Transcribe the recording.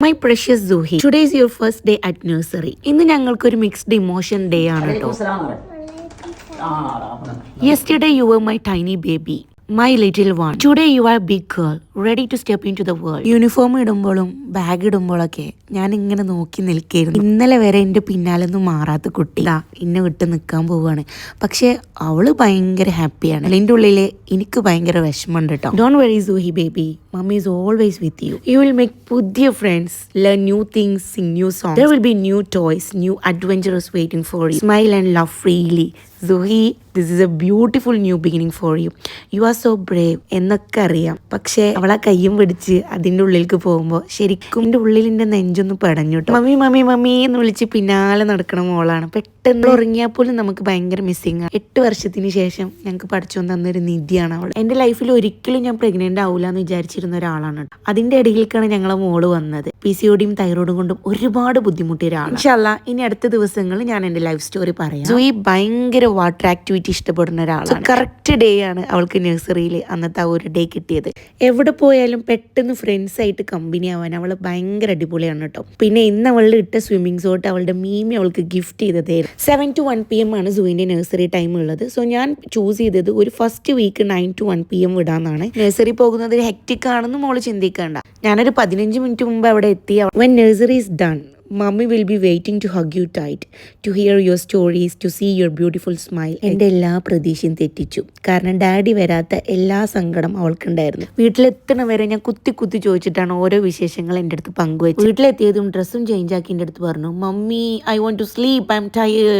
My precious Juhi today is your first day at nursery ഇന്ന് ഞങ്ങൾക്കൊരു mixed emotion day ആണ് കേട്ടോ yesterday you are my tiny baby my little one today you are big girl ready to step into the world uniform ഇടുമ്പോഴും bag ഇടുമ്പോഴൊക്കെ ഞാൻ ഇങ്ങനെ നോക്കി നിൽക്കായിരുന്നു. ഇന്നലെ വരെ എന്റെ പിന്നാലൊന്നും മാറാത്ത കുട്ടി ദാ എന്നെ വിട്ട് നിൽക്കാൻ പോവുകയാണ്. പക്ഷേ അവൾ ഭയങ്കര ഹാപ്പിയാണ് എന്റെ ഉള്ളിൽ എനിക്ക് ഭയങ്കര വിഷമമുണ്ട് കേട്ടോ don't worry Suhi baby mummy is always with you you will make പുതിയ friends learn new things sing new song there will be new toys new adventures waiting for you smile and love freely Suhi this is a beautiful new beginning for you you are so brave എന്നൊക്കെ അറിയാം. പക്ഷേ അവളെ കയ്യും പിടിച്ച് അതിന്റെ ഉള്ളിലേക്ക് പോകുമ്പോൾ ശരിക്കും എന്റെ ഉള്ളിൽ എന്റെ നെഞ്ചൊന്ന് പടഞ്ഞു കേട്ടോ മമ്മി മമ്മി മമ്മി എന്ന് വിളിച്ച് പിന്നാലെ നടക്കണ മോളാണ്. പെട്ടെന്ന് ഉറങ്ങിയാൽ പോലും നമുക്ക് ഭയങ്കര മിസ്സിങ് ആണ് എട്ട് വർഷത്തിന് ശേഷം ഞങ്ങൾക്ക് പഠിച്ചു തന്നൊരു നിധിയാണ് അവൾ. എന്റെ ലൈഫിൽ ഒരിക്കലും ഞാൻ പ്രഗ്നന്റ് ആവില്ല എന്ന് വിചാരിച്ചിരുന്ന ഒരാളാണ് അതിന്റെ ഇടയിലേക്കാണ് ഞങ്ങളെ മോൾ വന്നത്. പി സി ഒടിയും തൈറോയിഡും കൊണ്ടും ഒരുപാട് ബുദ്ധിമുട്ടിയ ഒരാളാണ്. ഇൻഷാല്ല ഇനി അടുത്ത ദിവസങ്ങളിൽ ഞാൻ എന്റെ ലൈഫ് സ്റ്റോറി പറയാം. ജോയി ഭയങ്കര വാട്ടർ ആക്ടിവിറ്റി ഇഷ്ടപ്പെടുന്ന ഒരാളാണ്. കറക്റ്റ് ഡേ ആണ് അവൾക്ക് നഴ്സറിയിൽ അന്നത്തെ ആ ഒരു ഡേ കിട്ടിയത്. എവിടെ പോയാലും പെട്ടെന്ന് ഫ്രണ്ട്സ് ആയിട്ട് കമ്പനി ആവാൻ അവൾ ഭയങ്കര അടിപൊളിയാണ് കേട്ടോ. പിന്നെ ഇന്ന് അവളുടെ ഇട്ട സ്വിമ്മിംഗ് സോട്ട് അവളുടെ മീമി അവൾക്ക് gift ചെയ്തതേ seven to one P M ആണ് സൂവിന്റെ നഴ്സറി ടൈം ഉള്ളത്. സോ ഞാൻ ചൂസ് ചെയ്തത് ഒരു first week nine to one P M വിടാന്നാണ്. Nursery പോകുന്നത് ഹെക്റ്റിക് ആണെന്ന് മോൾ ചിന്തിക്കേണ്ട. ഞാനൊരു പതിനഞ്ച് മിനിറ്റ് മുമ്പ് അവിടെ എത്തി. When nursery is done mummy will be waiting to hug you tight to hear your stories to see your beautiful smile എന്റെ എല്ലാ പ്രതീക്ഷയും തെറ്റിച്ചു. കാരണം ഡാഡി വരാത്ത എല്ലാ സങ്കടം അവൾക്കുണ്ടായിരുന്നു. വീട്ടിലെത്തണ വരെ ഞാൻ കുത്തി കുത്തി ചോദിച്ചിട്ടാണ് ഓരോ വിശേഷങ്ങൾ എന്റെ അടുത്ത് പങ്കുവെച്ചത്. വീട്ടിലെത്തിയതും ഡ്രസ്സും ചേഞ്ച് ആക്കി എന്റെ അടുത്ത് പറഞ്ഞു mummy I want to sleep I'm tired